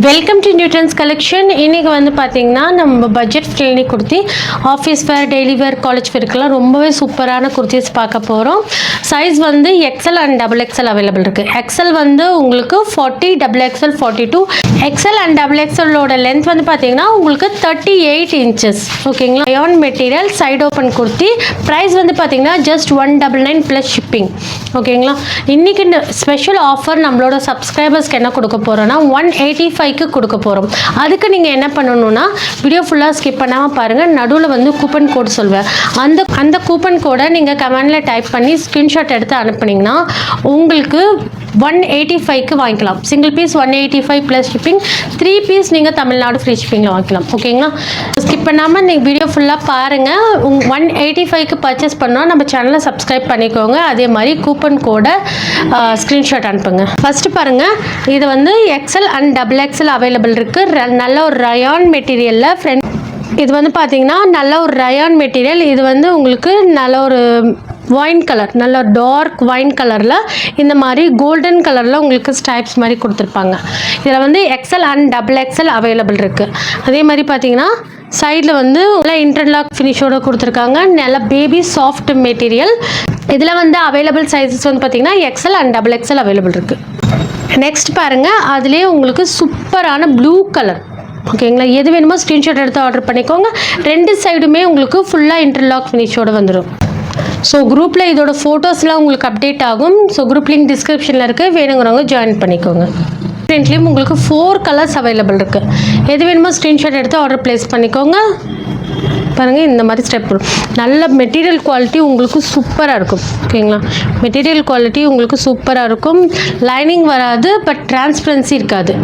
Welcome to நியூட்ரன்ஸ் collection இன்றைக்கி வந்து பார்த்தீங்கன்னா நம்ம budget friendly kurti office wear daily wear college வேருக்கெல்லாம் ரொம்பவே சூப்பரான குர்த்திஸ் பார்க்க போகிறோம் சைஸ் வந்து XL and double XL available இருக்குது எக்ஸல் வந்து உங்களுக்கு forty double XL forty two XL and double எக்ஸலோட length வந்து பார்த்திங்கன்னா உங்களுக்கு தேர்ட்டி எயிட் இன்ச்சஸ் ஓகேங்களா ion material side open kurti. Price வந்து பார்த்திங்கன்னா just one double nine plus shipping ஓகேங்களா இன்றைக்கி ஸ்பெஷல் ஆஃபர் நம்மளோட சப்ஸ்கிரைபர்ஸ்க்கு என்ன கொடுக்க போகிறோன்னா ஒன் எயிட்டி ஃபைவ் ரூபாய்க்கு கொடுக்க போகிறோம் அதுக்கு நீங்கள் என்ன பண்ணணும்னா வீடியோ ஃபுல்லாக ஸ்கிப் பண்ணாமல் பாருங்கள் நடுவில் வந்து கூப்பன் கோட் சொல்வேன் அந்த அந்த கூப்பன் கோடை நீங்கள் கமெண்டில் டைப் பண்ணி ஸ்க்ரீன்ஷாட் எடுத்து அனுப்புனீங்கன்னா உங்களுக்கு ஒன் எயிட்டி ஃபைவ்க்கு வாங்கிக்கலாம். Single piece one eighty five plus shipping three piece நீங்கள் தமிழ்நாடு ஃப்ரீ ஷிப்பிங்கில் வாங்கிக்கலாம். ஓகேங்களா ஸ்கிப் பண்ணாமல் நீங்கள் வீடியோ ஃபுல்லாக பாருங்கள் உங் ஒன் எயிட்டி ஃபைவ்க்கு பர்ச்சேஸ் பண்ணால் நம்ம சேனலை சப்ஸ்கிரைப் பண்ணிக்கோங்க. அதே மாதிரி கூப்பன் கோடை ஸ்க்ரீன்ஷாட் அனுப்புங்க. ஃபஸ்ட்டு பாருங்கள் இது வந்து XL and double XL available இருக்குது நல்ல ஒரு ரயான் மெட்டீரியலில் ஃப்ரெண்ட் இது வந்து பார்த்தீங்கன்னா நல்ல ஒரு ரயான் மெட்டீரியல் இது வந்து உங்களுக்கு நல்ல ஒரு ஒயின் கலர் நல்ல டார்க் ஒயின் கலரில் இந்த மாதிரி கோல்டன் கலரில் உங்களுக்கு ஸ்டைப்ஸ் மாதிரி கொடுத்துருப்பாங்க. இதில் வந்து XL and double XL available இருக்குது அதே மாதிரி பார்த்தீங்கன்னா சைடில் வந்து நல்லா இன்டர்லாக் ஃபினிஷோடு கொடுத்துருக்காங்க. நல்ல பேபி சாஃப்ட் மெட்டீரியல் இதில் வந்து அவைலபிள் சைஸஸ் வந்து பார்த்தீங்கன்னா XL and double XL available இருக்குது நெக்ஸ்ட் பாருங்கள் அதுலேயே உங்களுக்கு சூப்பரான ப்ளூ கலர் ஓகேங்களா எது வேணுமோ ஸ்க்ரீன்ஷாட் எடுத்து ஆர்டர் பண்ணிக்கோங்க. ரெண்டு சைடுமே உங்களுக்கு ஃபுல்லாக இன்டர்லாக் ஃபினிஷோடு வந்துடும் ஸோ குரூப்பில் இதோட ஃபோட்டோஸ்லாம் உங்களுக்கு அப்டேட் ஆகும். ஸோ குரூப் லிங்க் டிஸ்கிரிப்ஷனில் இருக்குது வேணுங்கிறவங்க ஜாயின் பண்ணிக்கோங்க. பிரிண்ட்லேயும் உங்களுக்கு ஃபோர் கலர்ஸ் அவைலபிள் இருக்குது எது வேணுமோ ஸ்க்ரீன்ஷாட் எடுத்து ஆர்டர் ப்ளேஸ் பண்ணிக்கோங்க. பாருங்கள் இந்த மாதிரி ஸ்டெப் நல்ல மெட்டீரியல் குவாலிட்டி உங்களுக்கு சூப்பராக இருக்கும். ஓகேங்களா மெட்டீரியல் குவாலிட்டி உங்களுக்கு சூப்பராக இருக்கும். லைனிங் வராது பட் டிரான்ஸ்பரன்சி இருக்காது.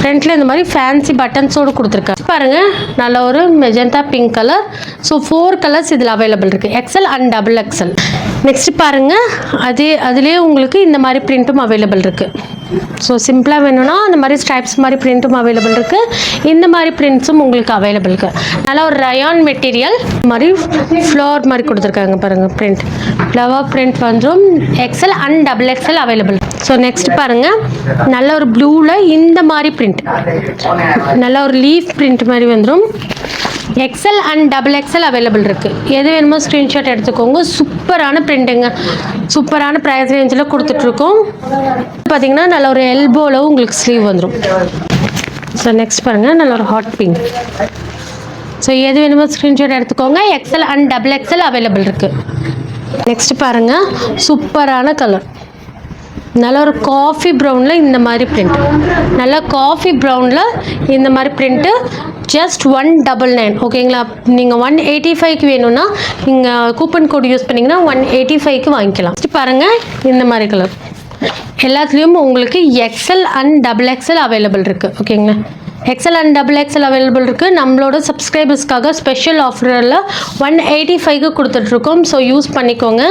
ஃப்ரண்ட்டில் இந்த மாதிரி ஃபேன்சி பட்டன்ஸோடு கொடுத்துருக்காங்க. பாருங்கள் நல்ல ஒரு magenta pink colour so four colours இதில் அவைலபிள் இருக்குது XL and double XL next பாருங்கள் அதே அதுலேயே உங்களுக்கு இந்த மாதிரி பிரிண்ட்டும் அவைலபிள் இருக்குது ஸோ சிம்பிளாக வேணும்னா அந்த மாதிரி ஸ்ட்ரைப்ஸ் மாதிரி பிரிண்ட்டும் அவைலபிள் இருக்குது இந்த மாதிரி பிரிண்ட்ஸும் உங்களுக்கு அவைலபிள் இருக்குது நல்லா ஒரு ரயான் மெட்டீரியல் மாதிரி ஃப்ளவர் மாதிரி கொடுத்துருக்காங்க பாருங்கள் பிரிண்ட் ஃப்ளவர் பிரிண்ட் வந்துடும் XL and double XL available so next பாருங்கள் நல்ல ஒரு ப்ளூவில் இந்த மாதிரி பிரிண்ட் நல்ல ஒரு லீஃப் பிரிண்ட் மாதிரி வந்துடும் XL and double XL available இருக்குது எது வேணுமோ ஸ்க்ரீன்ஷாட் எடுத்துக்கோங்க. சூப்பரான ப்ரிண்ட்டுங்க சூப்பரான ப்ரைஸ் ரேஞ்சில் கொடுத்துட்ருக்கோம். பார்த்தீங்கன்னா நல்ல ஒரு எல்போவில் உங்களுக்கு ஸ்லீவ் வந்துடும் ஸோ நெக்ஸ்ட் பாருங்கள் நல்ல ஒரு ஹாட் பிங்க் ஸோ எது வேணுமோ ஸ்க்ரீன்ஷாட் எடுத்துக்கோங்க. XL and double XL available இருக்குது நெக்ஸ்ட் பாருங்கள் சூப்பரான கலர் நல்ல ஒரு காஃபி ப்ரௌனில் இந்த மாதிரி பிரிண்ட் நல்ல காஃபி ப்ரௌனில் இந்த மாதிரி print just one double nine ஓகேங்களா நீங்கள் ஒன் எயிட்டி ஃபைவ்க்கு வேணும்னா நீங்கள் கூப்பன் கோட் யூஸ் பண்ணிங்கன்னா ஒன் எயிட்டி ஃபைவ்க்கு வாங்கிக்கலாம். Next பாருங்கள் இந்த மாதிரி கலர் எல்லாத்துலேயும் உங்களுக்கு XL and double XL available இருக்குது ஓகேங்களா XL and double XL available இருக்குது நம்மளோட சப்ஸ்கிரைபர்ஸ்க்காக ஸ்பெஷல் ஆஃபரில் ஒன் எயிட்டி ஃபைவ்க்கு கொடுத்துட்ருக்கோம் ஸோ யூஸ் பண்ணிக்கோங்க.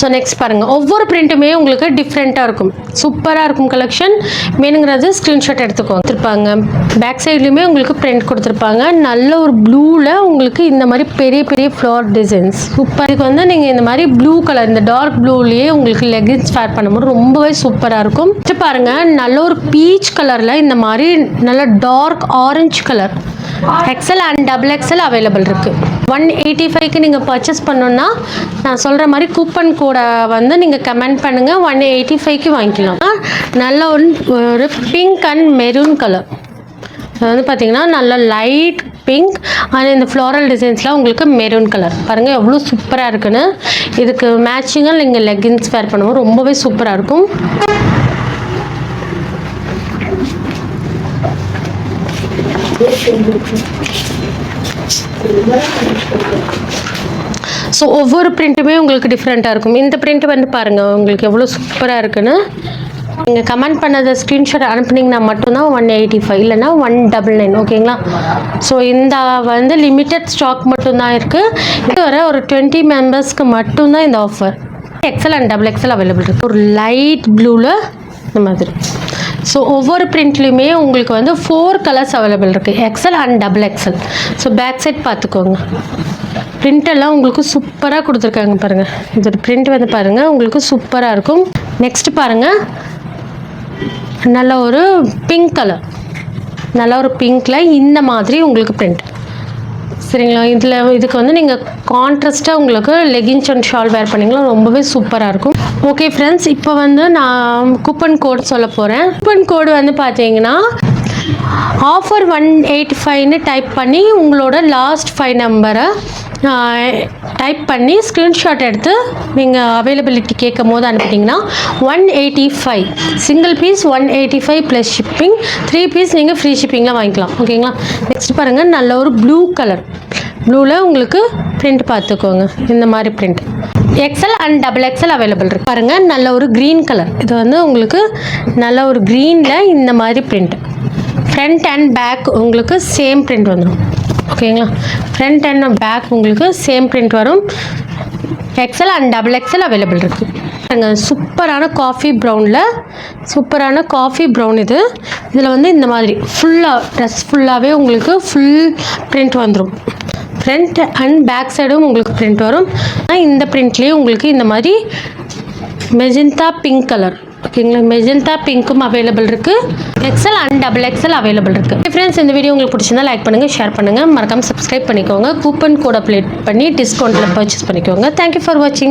ஸோ நெக்ஸ்ட் பாருங்கள் ஒவ்வொரு பிரிண்ட்டுமே உங்களுக்கு டிஃப்ரெண்ட்டாக இருக்கும். சூப்பராக இருக்கும் கலெக்ஷன் வேணுங்கிறது ஸ்க்ரீன்ஷாட் எடுத்துக்கோ கொடுத்துருப்பாங்க பேக் சைட்லேயுமே உங்களுக்கு பிரிண்ட் கொடுத்துருப்பாங்க. நல்ல ஒரு ப்ளூவில் உங்களுக்கு இந்த மாதிரி பெரிய பெரிய ஃப்ளவர் டிசைன்ஸ் சூப்பர் இதுக்கு வந்து நீங்கள் இந்த மாதிரி ப்ளூ கலர் இந்த டார்க் ப்ளூலேயே உங்களுக்கு லெகின்ஸ் ஃபேர் பண்ணும்போது ரொம்பவே சூப்பராக இருக்கும். Next பாருங்கள் நல்ல ஒரு பீச் கலரில் இந்த மாதிரி நல்ல dark orange colour XL and double XL available இருக்குது ஒன் எயிட்டி ஃபைவ்க்கு நீங்கள் பர்ச்சேஸ் பண்ணோன்னா நான் சொல்கிற மாதிரி கூப்பன் கூட வந்து நீங்கள் கமெண்ட் பண்ணுங்கள் ஒன் எயிட்டி ஃபைவ்க்கு வாங்கிக்கலாம். நல்ல ஒரு ஒரு பிங்க் அண்ட் மெரூன் கலர் வந்து பார்த்தீங்கன்னா நல்ல லைட் பிங்க் ஆனால் இந்த ஃப்ளோரல் டிசைன்ஸ்லாம் உங்களுக்கு மெரூன் கலர் பாருங்கள் எவ்வளோ சூப்பராக இருக்குன்னு. இதுக்கு மேட்சிங்காக நீங்கள் லெகின்ஸ் வேர் பண்ணுவோம் ரொம்பவே சூப்பராக இருக்கும். ஸோ ஒவ்வொரு பிரிண்ட்டுமே உங்களுக்கு டிஃப்ரெண்ட்டாக இருக்கும். இந்த பிரிண்ட் வந்து பாருங்கள் உங்களுக்கு எவ்வளோ சூப்பராக இருக்குன்னு. நீங்கள் கமெண்ட் பண்ணதை ஸ்க்ரீன்ஷாட் அனுப்புனீங்கன்னா மட்டும்தான் ஒன் எயிட்டி ஃபைவ் இல்லைனா ஒன் டபுள் நைன் ஓகேங்களா ஸோ இந்த வந்து லிமிட்டட் ஸ்டாக் மட்டும்தான் இருக்குது இது வர ஒரு டுவெண்ட்டி மெம்பர்ஸ்க்கு மட்டும்தான் இந்த offer XL and double XL available இருக்குது ஒரு லைட் ப்ளூவில் இந்த மாதிரி. ஸோ ஒவ்வொரு பிரிண்ட்லேயுமே உங்களுக்கு வந்து ஃபோர் கலர்ஸ் அவைலபிள் இருக்குது XL and double XL so back side பார்த்துக்கோங்க. பிரிண்டெல்லாம் உங்களுக்கு சூப்பராக கொடுத்துருக்காங்க பாருங்கள் இதோட பிரிண்ட் வந்து பாருங்கள் உங்களுக்கு சூப்பராக இருக்கும். நெக்ஸ்ட் பாருங்கள் நல்ல ஒரு பிங்க் கலர் நல்ல ஒரு பிங்க்கில் இந்த மாதிரி உங்களுக்கு பிரிண்ட் சரிங்களா? இதில் இதுக்கு வந்து நீங்கள் கான்ட்ராஸ்ட்டாக உங்களுக்கு லெகின்ஸ் அண்ட் ஷால் வேர் பண்ணிங்களா ரொம்பவே சூப்பராக இருக்கும். ஓகே ஃப்ரெண்ட்ஸ் இப்போ வந்து நான் கூப்பன் கோட் சொல்ல போகிறேன் கூப்பன் கோடு வந்து பார்த்தீங்கன்னா ஆஃபர் ஒன் எயிட்டி ஃபைவ்னு டைப் பண்ணி உங்களோட லாஸ்ட் ஃபைவ் நம்பரை டைப் பண்ணி ஸ்க்ரீன்ஷாட் எடுத்து நீங்கள் அவைலபிலிட்டி கேட்கும் போது அனுப்பிட்டிங்கன்னா one eighty five single piece one eighty five plus shipping three piece நீங்கள் ஃப்ரீ ஷிப்பிங்கில் வாங்கிக்கலாம். ஓகேங்களா நெக்ஸ்ட் பாருங்கள் நல்ல ஒரு ப்ளூ கலர் ப்ளூவில் உங்களுக்கு பிரிண்ட் பார்த்துக்கோங்க. இந்த மாதிரி print XL and double XL available இருக்குது பாருங்கள் நல்ல ஒரு க்ரீன் கலர் இது வந்து உங்களுக்கு நல்ல ஒரு க்ரீனில் இந்த மாதிரி பிரிண்ட் ஃப்ரண்ட் அண்ட் பேக் உங்களுக்கு சேம் பிரிண்ட் வந்துடும் ஓகேங்களா ஃப்ரண்ட் அண்ட் பேக் உங்களுக்கு சேம் பிரிண்ட் வரும். XL and double XL available இருக்குது சூப்பரான காஃபி ப்ரௌனில் சூப்பரான காஃபி ப்ரௌன் இது. இதில் வந்து இந்த மாதிரி ஃபுல்லாக ட்ரெஸ் ஃபுல்லாகவே உங்களுக்கு ஃபுல் பிரிண்ட் வந்துடும் ஃப்ரண்ட் அண்ட் பேக் சைடும் உங்களுக்கு பிரிண்ட் வரும். ஆனால் இந்த பிரிண்ட்லேயே உங்களுக்கு இந்த மாதிரி மெஜிந்தா பிங்க் கலர் ஓகேங்களா மெஜந்தா பிங்க்கும் அவைலபிள் இருக்குது XL and double XL available இருக்குது ஃப்ரெண்ட்ஸ் இந்த வீடியோ உங்களுக்கு பிடிச்சிருந்தா லைக் பண்ணுங்கள் ஷேர் பண்ணுங்கள் மறக்காமல் சப்ஸ்கிரைப் பண்ணிக்கோங்க. கூப்பன் கோட் அப்ளை பண்ணி டிஸ்கவுண்ட்டில் பர்ச்சேஸ் பண்ணிக்கோங்க. தேங்க்யூ ஃபார் வாட்சிங்